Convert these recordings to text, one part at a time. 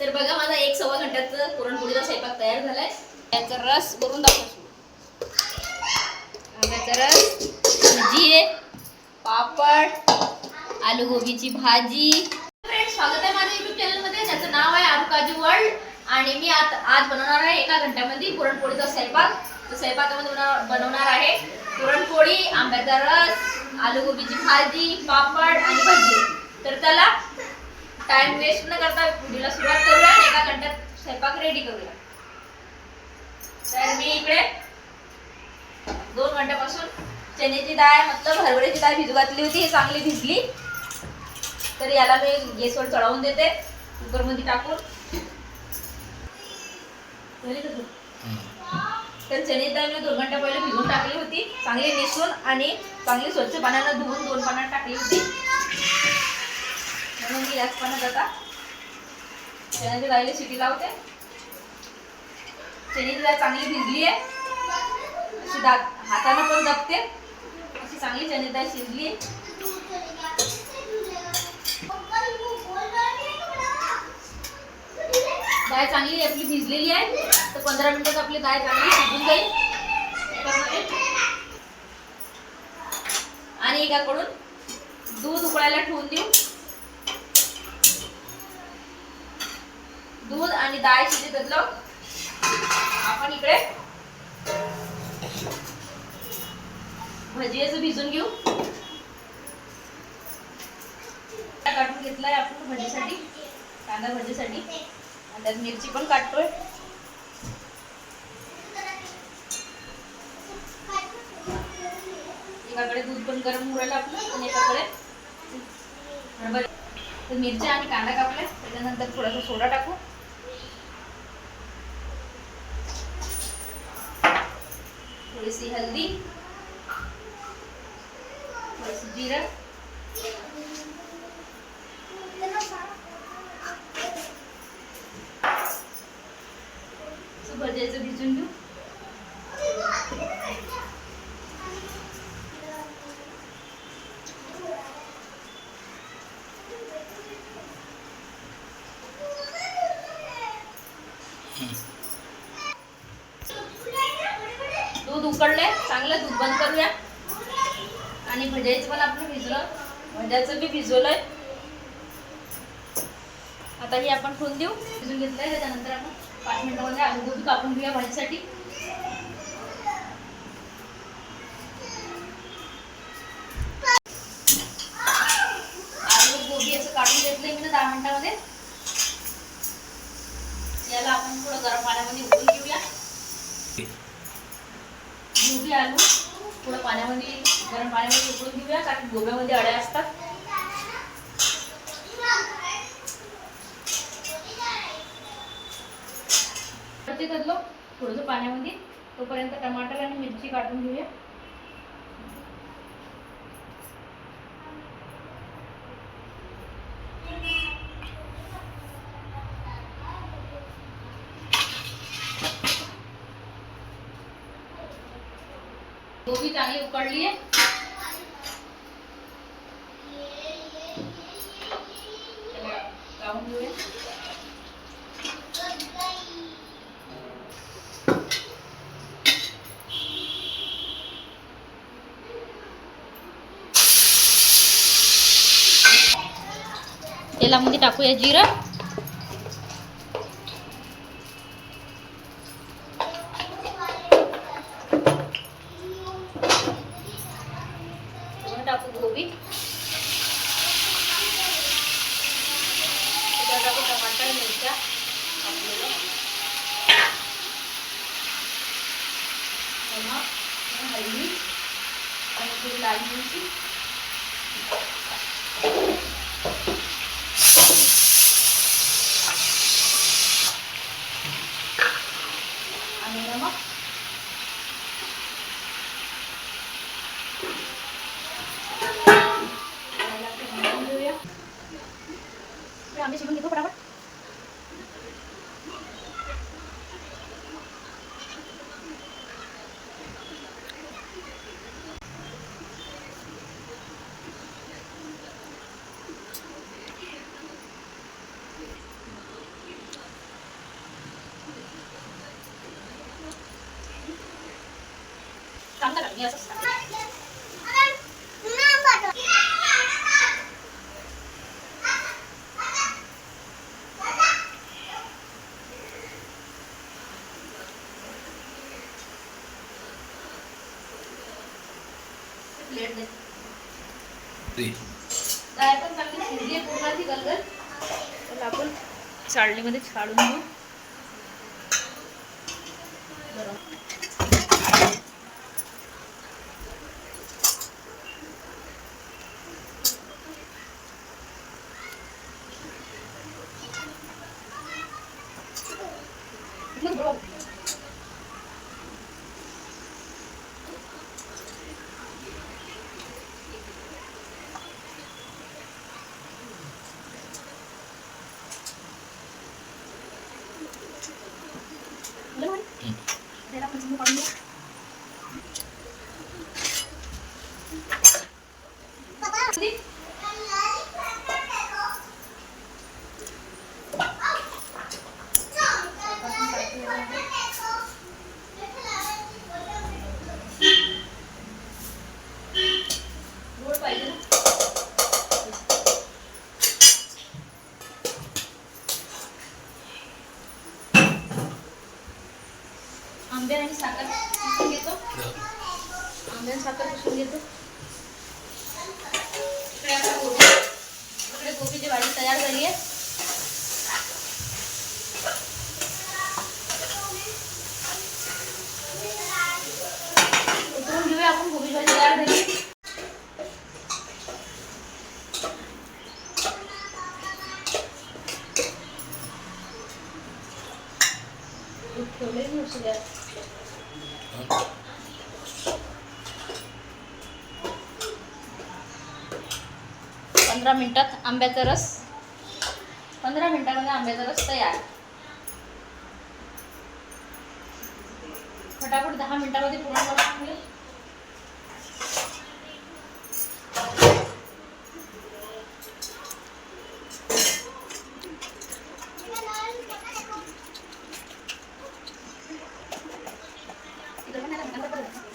तर बघा माझा एक सव्वा घंट्याचं पुरणपोळीचा स्वयंपाक तयार झालाय. याचा रस करून दाखवतो. आंब्याचा रस भजी पापड आलू गोबीची भाजी स्वागत आहे माझ्या युट्यूब चॅनलमध्ये त्याचं नाव आहे आरू काजू वर्ल्ड आणि मी आता आज बनवणार आहे एका घंट्यामध्ये पुरणपोळीचा स्वयंपाक. तर स्वयंपाकामध्ये बनवणार आहे पुरणपोळी आंब्याचा रस आलू गोबीची भाजी पापड आणि भजी. तर चला टाइम वेस्ट न करता व्हिडिओला सुरुवात करूया आणि एका घंट्यात स्वयंपाक रेडी करूया. तर मी इकडे दोन घंट्यापासून चण्याची डाळ मतलब हरभऱ्याची डाळ भिजू घातली होती ही चांगली भिजली. तर याला मी गॅसवर चढवून देते कुकरमध्ये टाकून. तर चण्याची डाळ मी दोन घंटा पहिले भिजून टाकली होती चांगली निसून आणि चांगली स्वच्छ पाण्यानं धुवून दोन पाण्यात टाकली होती. म्हणून मी याच पाण्यात आता. चण्याच्या डाळीला शिटी लावते. चण्याची डाळ चांगली भिजली आहे. अशी दाब हाताने पण दबते. अशी चांगली चणे डाळ शिजली डाळ चांगली आपली भिजलेली आहे. तर पंधरा मिनिटात आपली डाळ चांगली शिजून जाईल. आणि एकाकडून दूध उकळायला ठेवून देऊ. दूध आणि डाळ शिजत घातलं. आपण इकडे भजी भिजून घेऊ. काढून घेतलाय आपण भजीसाठी. कांदा भजीसाठी. आणि त्यात मिरची पण काढतोय एकाकडे दूध पण गरम उरायला आपलं आणि एकाकडे हरभरे. तर मिरच्या आणि कांदा कापल्या. त्याच्यानंतर थोडासा सोडा टाकू. थोडीशी हल्दी। थोडंसं जिरं। असं भज्याचं भिजून घेऊ दूध उकडलंय. चांगलं दूध बंद करूया. आणि भज्याचं पण आपलं भिजलं. भज्याचं बी भिजवलंय. आता हे आपण ठेवून देऊ. भिजून घेतलंय. त्याच्यानंतर आपण पाच मिनिटामध्ये आलू दूध कापून घेऊया भाजीसाठी आलू गोबी असं काढून घेतलंय मी ना दहा मिनिटामध्ये याला आपण थोडं गरम पाण्यामध्ये उकळून घेऊया गोबी आलू थोडं पाण्यामध्ये गरम पाण्यामध्ये उकळून घेऊया कारण गोब्यामध्ये अळ्या असतात. ते थोडंसं पाण्यामध्ये. तोपर्यंत टमाटर आणि मिरची काढून घेऊया. गोभी चांगली उकडली आहे. लावून घेऊया तेलामध्ये टाकूया जिरं दोन टाकू गोबी त्याच्यात टाकू टमाटर मिरच्या कापलेलं. नमक आणि हळदी आणि थोडी लाल मिरची आणि नमक याला ते हलवून घेऊया. ते आंबे शिजून घेतो फटाफट मी असंच खाते. प्लेट दे काय पण चांगली शिजली आहे पूर्ण ती गलगल तर आपण चाळणीमध्ये छाडून घेऊ त्याला आपण समोर काढून घेऊ. आंबे आणि साखर किसून घेतो. आंबे आणि साखर किसून घेतो. इकडे आता गोबी. इकडे गोबीची भाजी तयार झाली आहे. उतरून घेऊया आपण गोबीची भाजी तयार झाली ठेवले पंधरा मिनिटात आंब्याचा रस. पंधरा मिनटामध्ये आंब्याचा रस तयार. फटाफट दहा मिनटामध्ये पूर्ण करून घेऊ. इकडे पण नाही लागणार, इकडे पण नाही.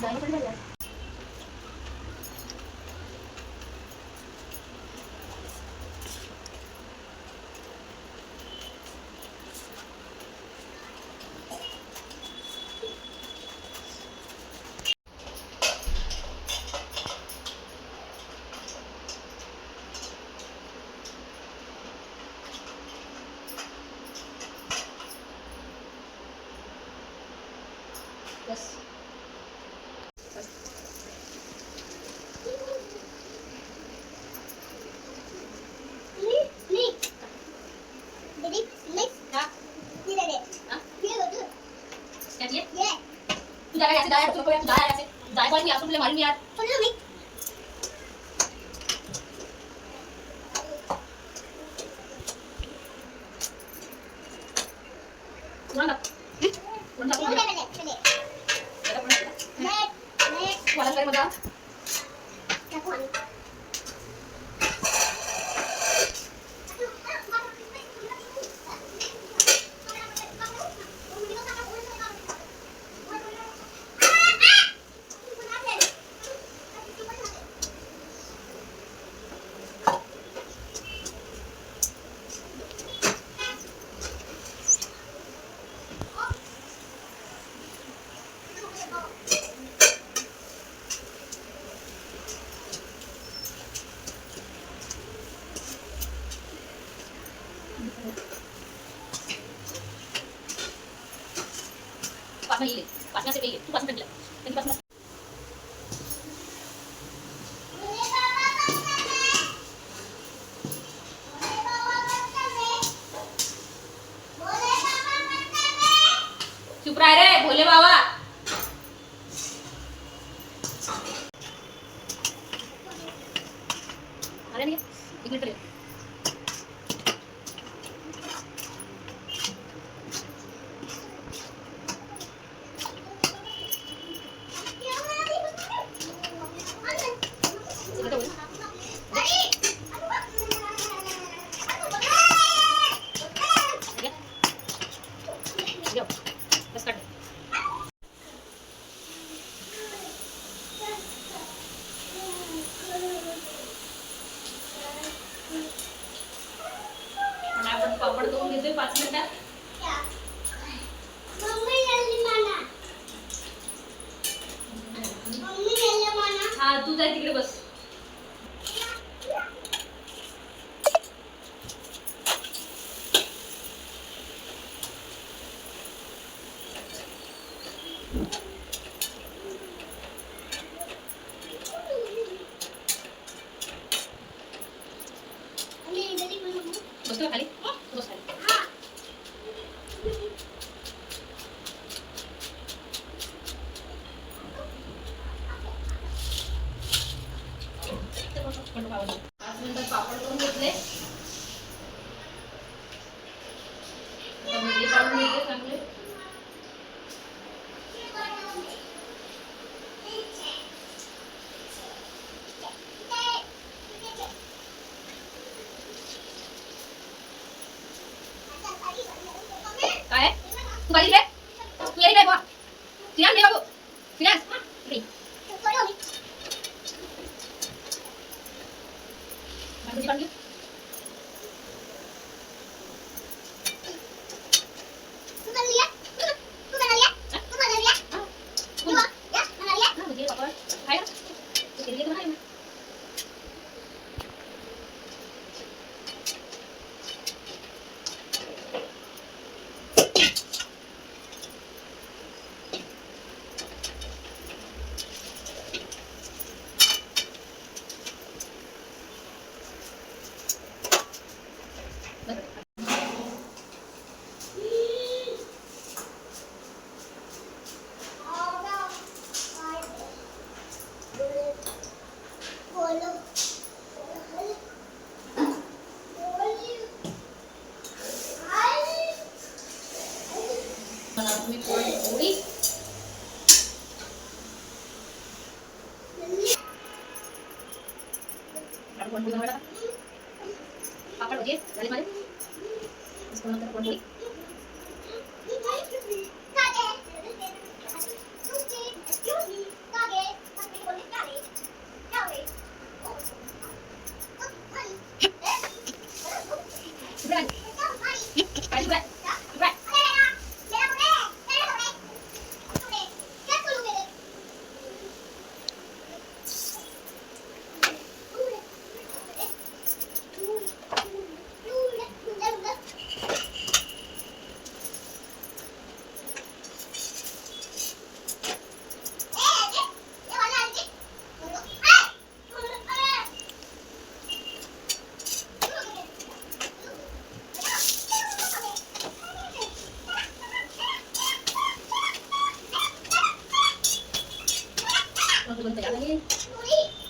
जागा पण झाली आहे. बस हा? हा? याची आहे? तू जागा याचे तू डाळ याचे जायफळ मी असून तुला यार. येईल वासनाचे येईल तू वासना दिला त्यांनी वासना जाय तिकडे बस. पाच मिनिटात पापड करून घेतले काढून घेतले चांगले काय? तू रे तू येई रे बा. फिरास रे बाबू फिरास इकडे. भजी काढून घे. हा, भजी पापड खाय ना. तू केली की नाही? मला तुम्ही पोळी पोळी आपण कोण पोळी बनवायला का? पापड भजी झाले माझे Magulong tayo.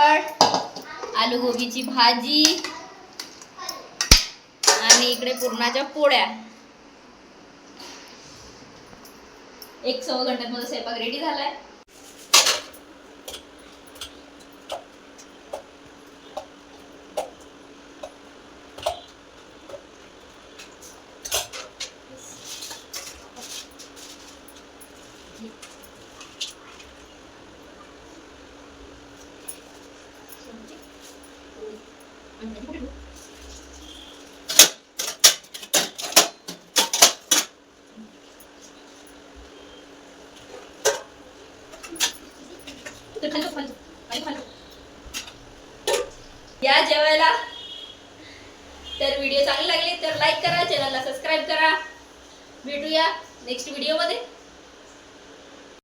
पापड आलू गोबीची भाजी आणि इकडे पुरणाच्या पोळ्या. एक सव्वा घंट्यात माझा स्वयंपाक रेडी झालाय.